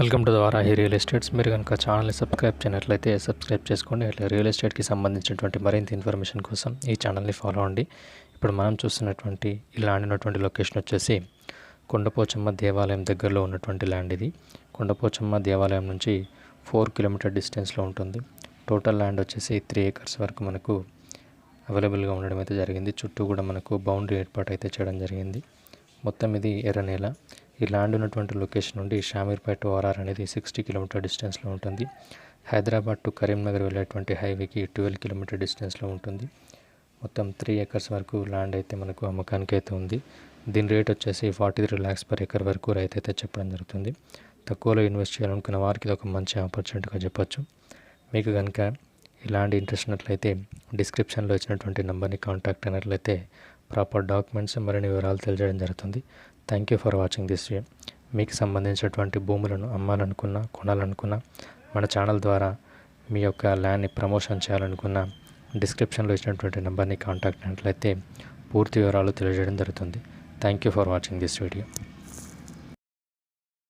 Welcome to Varahi real estates. మీరు కనుక ఛానల్ని సబ్స్క్రైబ్ చేయనట్లయితే సబ్స్క్రైబ్ చేసుకోండి. అట్లా రియల్ ఎస్టేట్కి సంబంధించినటువంటి మరింత ఇన్ఫర్మేషన్ కోసం ఈ ఛానల్ని ఫాలో అవ్వండి. ఇప్పుడు మనం చూస్తున్నటువంటి ఈ ల్యాండ్ ఉన్నటువంటి లొకేషన్ వచ్చేసి కొండపోచమ్మ దేవాలయం దగ్గరలో ఉన్నటువంటి ల్యాండ్ ఇది. కొండపోచమ్మ దేవాలయం నుంచి ఫోర్ కిలోమీటర్ డిస్టెన్స్లో ఉంటుంది. టోటల్ ల్యాండ్ వచ్చేసి త్రీ ఏకర్స్ వరకు మనకు అవైలబుల్గా ఉండడం అయితే జరిగింది. చుట్టూ కూడా మనకు బౌండరీ ఏర్పాటు అయితే చేయడం జరిగింది. మొత్తం ఇది ఎర్ర నేల. ఈ ల్యాండ్ ఉన్నటువంటి లొకేషన్ నుండి షామీర్పేట ఓఆర్ఆర్ అనేది సిక్స్టీ కిలోమీటర్ డిస్టెన్స్లో ఉంటుంది. హైదరాబాద్ టు కరీంనగర్ వెళ్ళేటువంటి హైవేకి ట్వెల్వ్ కిలోమీటర్ డిస్టెన్స్లో ఉంటుంది. మొత్తం త్రీ ఎకర్స్ వరకు ల్యాండ్ అయితే మనకు అమ్మకానికి అయితే ఉంది. దీని రేట్ వచ్చేసి forty three lakhs per acre వరకు రైతు అయితే చెప్పడం జరుగుతుంది. తక్కువలో ఇన్వెస్ట్ చేయాలనుకున్న వారికి ఇది ఒక మంచి ఆపర్చునిటీగా చెప్పొచ్చు. మీకు కనుక ఇలాంటి ఇంట్రెస్ట్ ఉన్నట్లయితే డిస్క్రిప్షన్లో ఇచ్చినటువంటి నెంబర్ని కాంటాక్ట్ అయినట్లయితే ప్రాపర్ డాక్యుమెంట్స్ మరిన్ని వివరాలు తెలియజేయడం జరుగుతుంది. Thank you for watching this video మీకు సంబంధించినటువంటి భూములను అమ్మాలనుకున్నా కొనాలనుకున్నా మన ఛానల్ ద్వారా మీ యొక్క ల్యాండ్ని ప్రమోషన్ చేయాలనుకున్నా డిస్క్రిప్షన్లో ఇచ్చినటువంటి నెంబర్ని కాంటాక్ట్ అయినట్లయితే పూర్తి వివరాలు తెలియజేయడం జరుగుతుంది. Thank you for watching this video